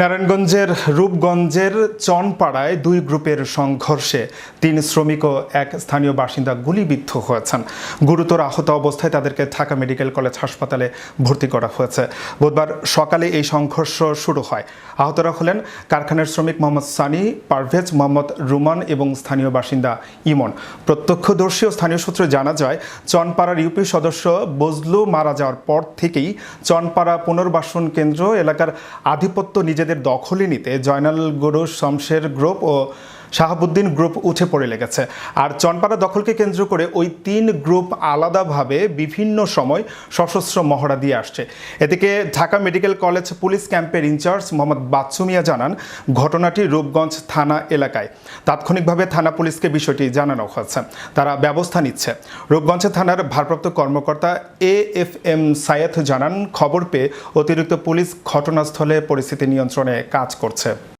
নারায়ণগঞ্জের রূপগঞ্জের চনপাড়ায় দুই গ্রুপের সংঘর্ষে তিন শ্রমিক ও এক স্থানীয় বাসিন্দা গুলিবিদ্ধ হয়েছেন। গুরুতর আহত অবস্থায় তাদেরকে ঢাকা মেডিকেল কলেজ হাসপাতালে ভর্তি করা হয়েছে। বুধবার সকালে এই সংঘর্ষ শুরু হয়। আহতরা হলেন কারখানার শ্রমিক মোহাম্মদ সানি, পারভেজ মোহাম্মদ রুমান এবং স্থানীয় বাসিন্দা ইমন। প্রত্যক্ষদর্শী ও স্থানীয় সূত্রে জানা যায়, চনপাড়ার ইউপি সদস্য বজলু মারা যাওয়ার পর থেকেই চনপাড়া পুনর্বাসন কেন্দ্র এলাকার আধিপত্য নিজেদের দখলে নিতে জয়নাল গুরু শমশের গ্রুপ ও শাহাবুদ্দিন গ্রুপ উঠে পড়ে লেগেছে। আর চনপাড়া দখলকে কেন্দ্র করে ওই তিন গ্রুপ আলাদাভাবে বিভিন্ন সময় সশস্ত্র মহড়া দিয়ে আসছে। এদিকে ঢাকা মেডিকেল কলেজ পুলিশ ক্যাম্পের ইনচার্জ মোহাম্মদ বাচ্চু মিয়া জানান, ঘটনাটি রূপগঞ্জ থানা এলাকায়। তাৎক্ষণিকভাবে থানা পুলিশকে বিষয়টি জানানো হয়েছে। তারা ব্যবস্থা নিচ্ছে। রূপগঞ্জ থানার ভারপ্রাপ্ত কর্মকর্তা এ এফ এম সায়েদ জানান, খবর পেয়ে অতিরিক্ত পুলিশ ঘটনাস্থলে পরিস্থিতি নিয়ন্ত্রণে কাজ করছে।